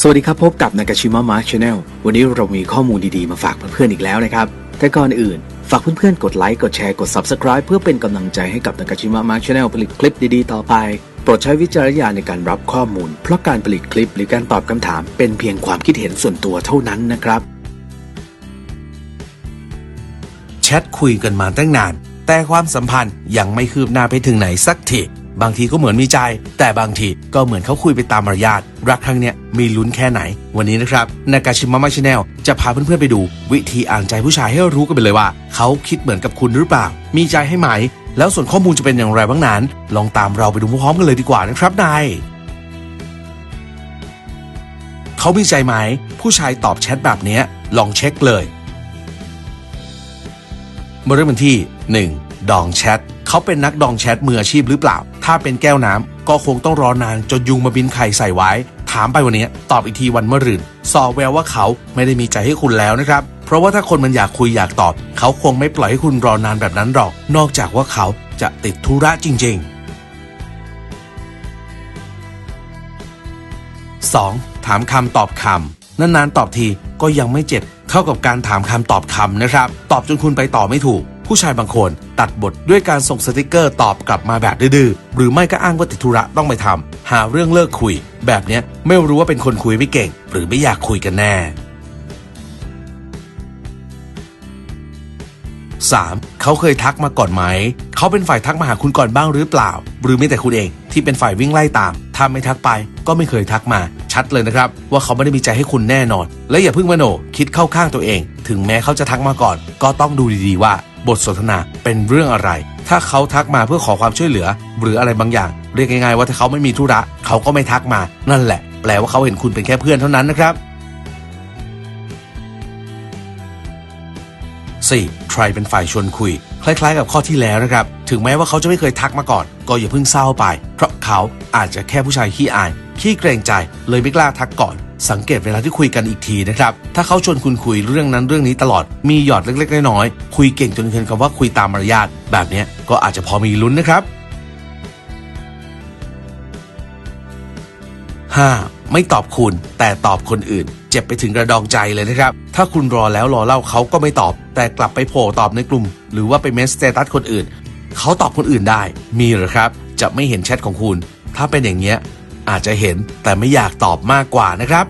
สวัสดีครับ พบกับนากาชิมะมาร์ชแนลวันนี้เรามีข้อมูลดีๆ มาฝากเพื่อนๆอีกแล้วนะครับ แต่ก่อนอื่น ฝากเพื่อนๆ กดไลค์ กดแชร์ กด Subscribe เพื่อเป็นกำลังใจให้กับนากาชิมะมาร์ชแนลผลิตคลิปดีๆ ต่อไป โปรดใช้วิจารณญาณในการรับข้อมูล เพราะการผลิตคลิปหรือการตอบคำถาม เป็นเพียงความคิดเห็นส่วนตัวเท่านั้นนะครับ แชทคุยกันมาตั้งนาน แต่ความสัมพันธ์ยังไม่คืบหน้าไปถึงไหนสักที บางทีก็เหมือนมีใจ แต่บางทีก็เหมือนเขาคุยไปตามมารยาทรักครั้งเนี้ยมีลุ้นแค่ไหน วันนี้นะครับนากาชิมะมาชแนลจะพาเพื่อนๆไปดู วิธีอ่านใจผู้ชายให้รู้กันไปเลยว่า เขาคิดเหมือนกับคุณหรือเปล่า มีใจให้ไหม แล้วส่วนข้อมูลจะเป็นอย่างไรบ้างนั้น ลองตามเราไปดูพร้อมๆกันเลยดีกว่านะครับนายเขามีใจไหม ผู้ชายตอบแชทแบบนี้ลองเช็คเลยมาเริ่มกันที่ 1. ดองแชทเขาเป็นนักดองแชทมืออาชีพหรือเปล่า ถ้าเป็นแก้วน้ำก็คงต้องรอนานจนยุงมาบินไข่ใส่ไว้ ถามไปวันนี้ตอบอีกทีวันเมะรืนสอแววว่าเขาไม่ได้มีใจให้คุณแล้วนะครับ เพราะว่าถ้าคนมันอยากคุยอยากตอบ เขาคงไม่ปล่อยให้คุณรอนานแบบนั้นหรอก นอกจากว่าเขาจะติดธุระจริง ๆ 2. ถามคำตอบคำนานๆตอบทีก็ยังไม่เจ็บเท่ากับการถามคำตอบคำนะครับ ตอบจนคุณไปต่อไม่ถูก ผู้ชายบางคนตัดบทด้วยการส่งสติกเกอร์ตอบกลับมาแบบดื้อหรือไม่ก็อ้างว่าติดธุระต้องไปทำหาเรื่องเลิกคุย แบบเนี้ยไม่รู้ว่าเป็นคนคุยไม่เก่ง หรือไม่อยากคุยกันแน่ 3. เขาเคยทักมาก่อนไหม เขาเป็นฝ่ายทักมาหาคุณก่อนบ้างหรือเปล่า หรือไม่แต่คุณเองที่เป็นฝ่ายวิ่งไล่ตาม ถ้าไม่ทักไปก็ไม่เคยทักมา ชัดเลยนะครับ ว่าเขาไม่ได้มีใจให้คุณแน่นอน และอย่าเพิ่งมโนคิดเข้าข้างตัวเอง ถึงแม้เขาจะทักมาก่อน ก็ต้องดูดีๆว่า บทสนทนาเป็นเรื่องอะไร ถ้าเขาทักมาเพื่อขอความช่วยเหลือ หรืออะไรบางอย่าง เรียกง่ายๆว่าถ้าเขาไม่มีธุระเขาก็ไม่ทักมา นั่นแหละ แปลว่าเขาเห็นคุณเป็นแค่เพื่อนเท่านั้นนะครับ 4. ใครเป็นฝ่ายชวนคุย คล้าย ๆ กับข้อที่แล้วนะครับ ถึงแม้ว่าเขาจะไม่เคยทักมาก่อน ก็อย่าเพิ่งเศร้าไป เพราะเขาอาจจะแค่ผู้ชายขี้อาย ขี้เกรงใจเลยไม่กล้าทักก่อน สังเกตเวลาที่คุยกันอีกทีนะครับ ถ้าเขาชวนคุณคุยเรื่องนั้นเรื่องนี้ตลอด มีหยอดเล็กๆน้อยๆคุยเก่งจนเกินคำว่าคุยตามมารยาทแบบนี้ก็อาจจะพอมีลุ้นนะครับ 5. ไม่ตอบคุณแต่ตอบคนอื่น เจ็บไปถึงกระดองใจเลยนะครับ ถ้าคุณรอแล้วรอเล่าเขาก็ไม่ตอบ แต่กลับไปโผล่ตอบในกลุ่ม หรือว่าไปเมสเตตัสคนอื่น เขาตอบคนอื่นได้ มีหรือครับ จะไม่เห็นแชทของคุณ ถ้าเป็นอย่างเงี้ย อาจจะเห็นแต่ไม่อยากตอบมากกว่านะครับ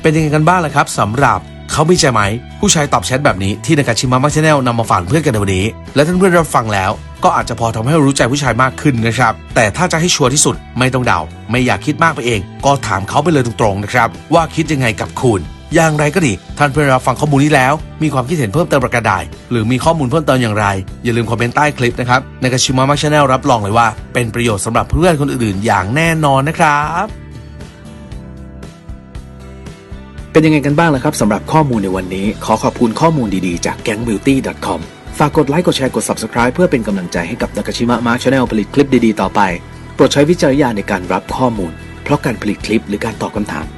เป็นยังไงกันบ้างล่ะครับสำหรับเขามีใจไหม ผู้ชายตอบแชทแบบนี้ที่นากาชิมะมัชแนลนำมาฝากเพื่อนกันในวันนี้ และท่านเพื่อนรับฟังแล้ว ก็อาจจะพอทำให้รู้ใจผู้ชายมากขึ้นนะครับ แต่ถ้าจะให้ชัวร์ที่สุดไม่ต้องเดาไม่อยากคิดมากไปเอง ก็ถามเขาไปเลยตรงๆนะครับ ว่าคิดยังไงกับคุณ อย่างไรก็ดี ท่านเพื่อนรับฟังข้อมูลนี้แล้ว มีความคิดเห็นเพิ่มเติมประการใดหรือมีข้อมูลเพิ่มเติมอย่างไร อย่าลืมคอมเมนต์ใต้คลิปนะครับในกาชิมะมัชแนลรับรองเลยว่าเป็นประโยชน์สำหรับเพื่อนคนอื่นๆ อย่างแน่นอนนะครับเป็นยังไงกันบ้างล่ะครับสำหรับข้อมูลในวันนี้ ขอขอบคุณข้อมูลดีๆ จาก gangbeauty.com ฝากกดไลค์กดแชร์กด Subscribe เพื่อเป็นกำลังใจให้กับนากาชิมะมาร์ชแนลผลิตคลิปดีๆ ต่อไป โปรดใช้วิจารณญาณในการรับข้อมูล เพราะการผลิตคลิปหรือการตอบคำถาม